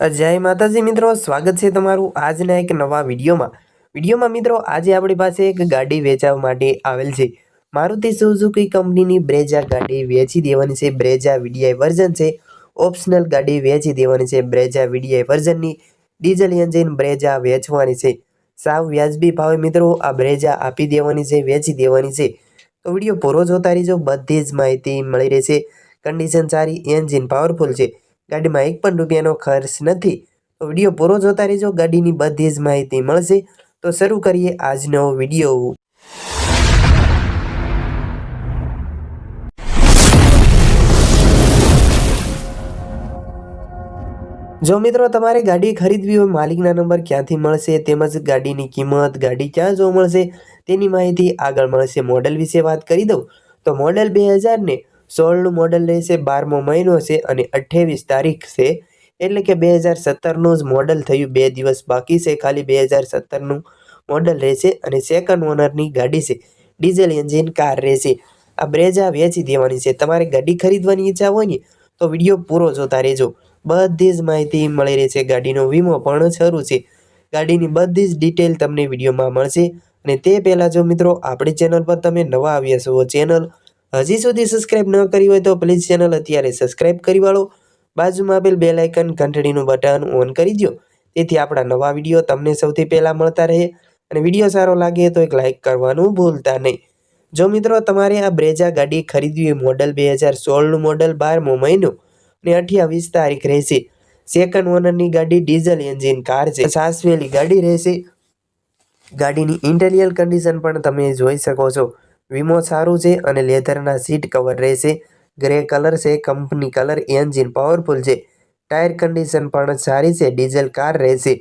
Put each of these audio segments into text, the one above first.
જય માતાજી મિત્રો, સ્વાગત છે તમારું આજના એક નવા વિડીયોમાં. વિડીયોમાં મિત્રો, આજે આપણી પાસે એક ગાડી વેચવા માટે આવેલ છે. મારુતિ સુઝુકી કંપનીની બ્રેજા ગાડી વેચી દેવાની છે. બ્રેજા વીડીઆઈ વર્ઝન છે. ઓપ્શનલ ગાડી વેચી દેવાની છે. બ્રેજા વીડીઆઈ વર્ઝનની ડીઝલ એન્જિન બ્રેજા વેચવાની છે. સાવ વ્યાજબી ભાવે મિત્રો, આ બ્રેજા આપી દેવાની છે, વેચી દેવાની છે. તો વીડિયો પૂરો જોતા રહીજો. બધી જ માહિતી મળી રહેશે. કન્ડિશન સારી, એન્જિન પાવરફુલ છે. ગાડીમાં એક પણ રૂપિયાનો ખર્ચ નથી. તો વીડિયો પૂરો જોતા રહેજો. ગાડીની બધી જ માહિતી મળશે. તો શરૂ કરીએ આજનો વીડિયો. જો મિત્રો તમારે ગાડી ખરીદવી હોય, માલિકના નંબર ક્યાંથી મળશે, તેમજ ગાડીની કિંમત, ગાડી ક્યાં જોવા મળશે, તેની માહિતી આગળ મળશે મોડલ વિશે વાત કરી દઉં. તો મોડલ બે હજાર ને સોળનું મોડલ રહેશે, બારમો મહિનો છે અને અઠ્ઠાવીસ તારીખ છે. એટલે કે બે હજાર સત્તરનું જ મોડલ થયું. બે દિવસ બાકી છે ખાલી બે હજાર સત્તરનું મોડલ રહેશે અને સેકન્ડ ઓનરની ગાડી છે. ડીઝલ એન્જિન કાર રહેશે. આ બ્રેજા વેચી દેવાની છે. તમારે ગાડી ખરીદવાની ઈચ્છા હોય ને, તો વીડિયો પૂરો જોતા રહેજો. બધી જ માહિતી મળી રહેશે. ગાડીનો વીમો પણ શરૂ છે. ગાડીની બધી જ ડિટેલ તમને વિડીયોમાં મળશે. અને તે પહેલાં જો મિત્રો, આપણી ચેનલ પર તમે નવા આવ્યા છો ચેનલ હજી સુધી સબસ્ક્રાઇબ ન કરી હોય તો પ્લીઝ ચેનલ અત્યારે સબસ્ક્રાઇબ કરી વાળો. બાજુમાં આપેલ બેલ આઇકન ઘંટડીનું બટન ઓન કરી દો તેથી આપણા નવા વીડિયો તમને સૌથી પહેલાં મળતા રહે. અને વીડિયો સારો લાગે તો એક લાઇક કરવાનું ભૂલતા નહીં. જો મિત્રો તમારે આ બ્રેજા ગાડી ખરીદવી મોડલ બે હજાર સોળનું મોડલ બારમો મહિનો અને અઠ્યાવીસ તારીખ રહેશે. સેકન્ડ ઓનરની ગાડી ડીઝલ એન્જિન કાર છે. સાસવેલી ગાડી રહેશે. ગાડીની ઇન્ટેરિયર કન્ડિશન પણ તમે જોઈ શકો છો. વીમો સારું છે અને લેધરના સીટ કવર રહેશે. ગ્રે કલર છે, કંપની કલર, એન્જિન પાવરફુલ છે. ટાયર કન્ડિશન પણ સારી છે, ડીઝલ કાર રહેશે.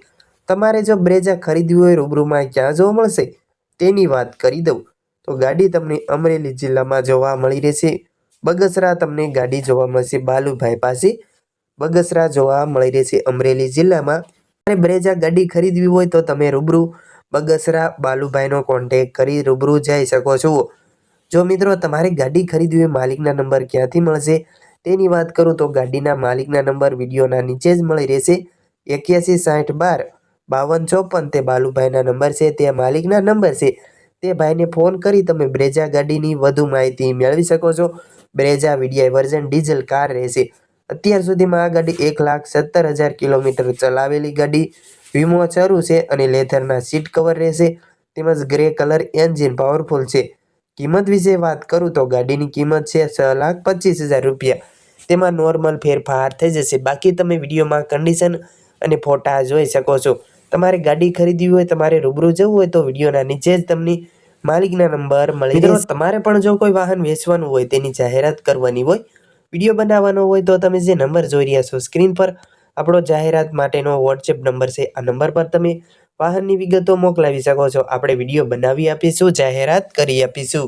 તમારે જો બ્રેઝા ખરીદવી હોય, રૂબરૂમાં ક્યાં જોવા મળશે? તેની વાત કરી દઉં. તો ગાડી તમને અમરેલી જિલ્લામાં જોવા મળી રહેશે. બગસરા તમને ગાડી જોવા મળશે, બાલુભાઈ પાસે. બગસરા જોવા મળી રહેશે અમરેલી જિલ્લામાં. અને બ્રેઝા ગાડી ખરીદવી હોય તો તમે રૂબરૂ બગસરા બાલુભાઈનો કોન્ટેક કરી રૂબરૂ જઈ શકો છો. જો મિત્રો તમારે ગાડી ખરીદવી હોય માલિકના નંબર ક્યાંથી મળશે તેની વાત કરું તો ગાડીના માલિકના નંબર વિડીયોના નીચે જ મળી રહેશે. એક્યાસી સાઠ બાર બાવન ચોપન તે બાલુભાઈના નંબર છે, તે માલિકના નંબર છે. તે ભાઈને ફોન કરી તમે બ્રેજા ગાડીની વધુ માહિતી મેળવી શકો છો. Brezza VDI version diesel car રહેશે. અત્યાર સુધીમાં આ ગાડી એક લાખ સત્તર હજાર કિલોમીટર ચલાવેલી ગાડી વીમો શરૂ છે અને લેધરના સીટ કવર રહેશે. તેમજ ગ્રે કલર એન્જિન પાવરફુલ છે. કિંમત વિશે વાત કરું તો ગાડીની કિંમત છે છ લાખ પચીસ હજાર રૂપિયા. તેમાં નોર્મલ ફેરફાર થઈ જશે. બાકી તમે વિડીયોમાં કન્ડિશન અને ફોટા જોઈ શકો છો. તમારે ગાડી ખરીદવી હોય તમારે રૂબરૂ જવું હોય તો વિડીયોના નીચે જ તમને માલિકના નંબર મળી જશે તમારે પણ જો કોઈ વાહન વેચવાનું હોય તેની જાહેરાત કરવાની હોય વીડિયો બનાવવાનો હોય તો તમે જે નંબર જોઈ રહ્યા છો સ્ક્રીન પર આપણો જાહેરાત માટેનો વોટ્સએપ નંબર છે. આ નંબર પર તમે વાહનની વિગતો મોકલાવી શકો છો. આપણે વીડિયો બનાવી આપીશું જાહેરાત કરી આપીશું.